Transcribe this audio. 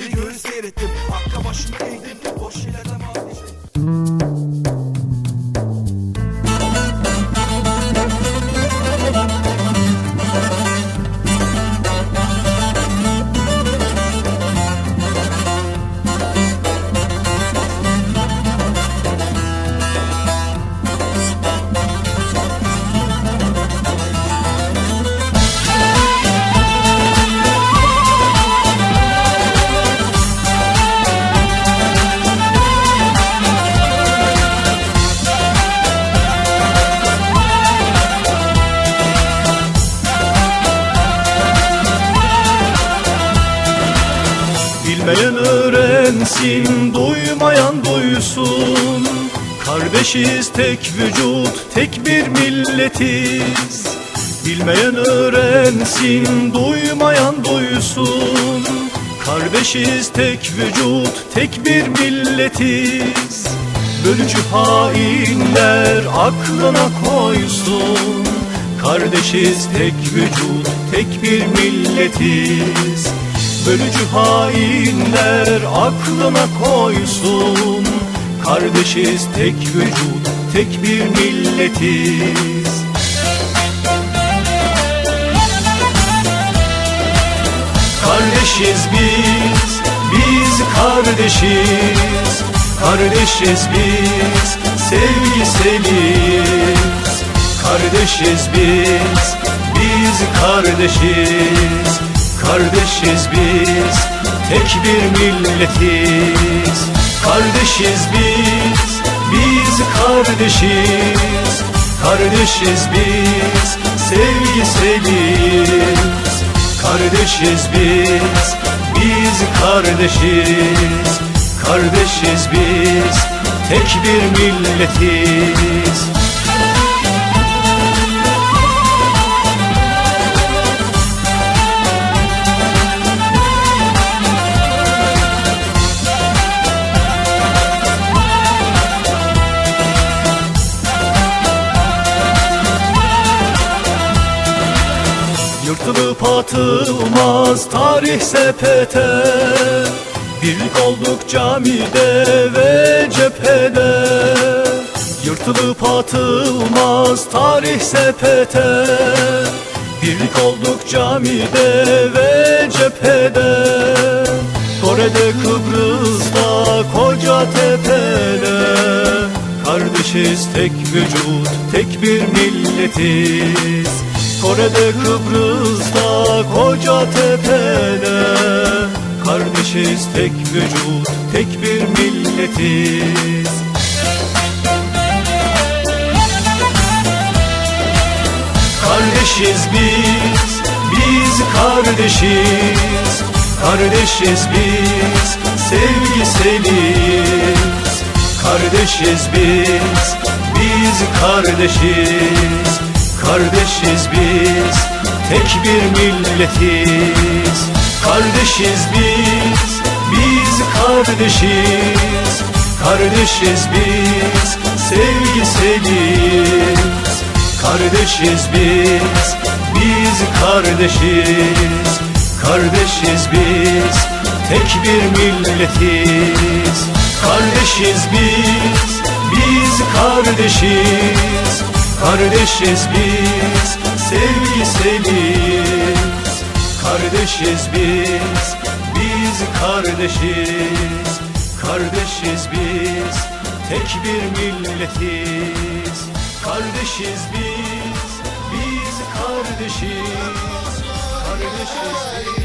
isyan ettim Geri göğü seyrettim Hakka başımı eğdim Boş şeylerden vazgeçtim Bilmeyen öğrensin, duymayan duysun. Kardeşiz tek vücut, tek bir milletiz. Bilmeyen öğrensin, duymayan duysun. Kardeşiz tek vücut, tek bir milletiz. Bölücü hainler aklına koysun. Kardeşiz tek vücut, tek bir milletiz Bölücü hainler aklına koysun. Kardeşiz tek vücut, tek bir milletiz. Kardeşiz biz, biz kardeşiz. Kardeşiz biz, sevgiseliyiz Kardeşiz biz, biz kardeşiz Kardeşiz biz, tek bir milletiz. Kardeşiz biz, biz kardeşiz. Kardeşiz biz, sevgiseliyiz Kardeşiz biz, biz kardeşiz. Kardeşiz biz, tek bir milletiz Yırtılıp atılmaz tarih sepete. Birlik olduk camide ve cephede. Yırtılıp atılmaz tarih sepete. Birlik olduk camide ve cephede. Kore'de Kıbrıs'ta koca tepede. Kardeşiz tek vücut tek bir milletiz Kore'de Kıbrıs'ta koca tepede. Kardeşiz tek vücut tek bir milletiz. Kardeşiz biz, biz kardeşiz. Kardeşiz biz, sevgiseliyiz Kardeşiz biz, biz kardeşiz Kardeşiz biz, tek bir milletiz. Kardeşiz biz, biz kardeşiz. Kardeşiz biz, sevgiseliyiz Kardeşiz biz, biz kardeşiz. Kardeşiz biz, tek bir milletiz. Kardeşiz biz, biz kardeşiz Kardeşiz biz, sevgiseliyiz Kardeşiz biz, biz kardeşiz. Kardeşiz biz, tek bir milletiz. Kardeşiz biz, biz kardeşiz. Kardeşiz biz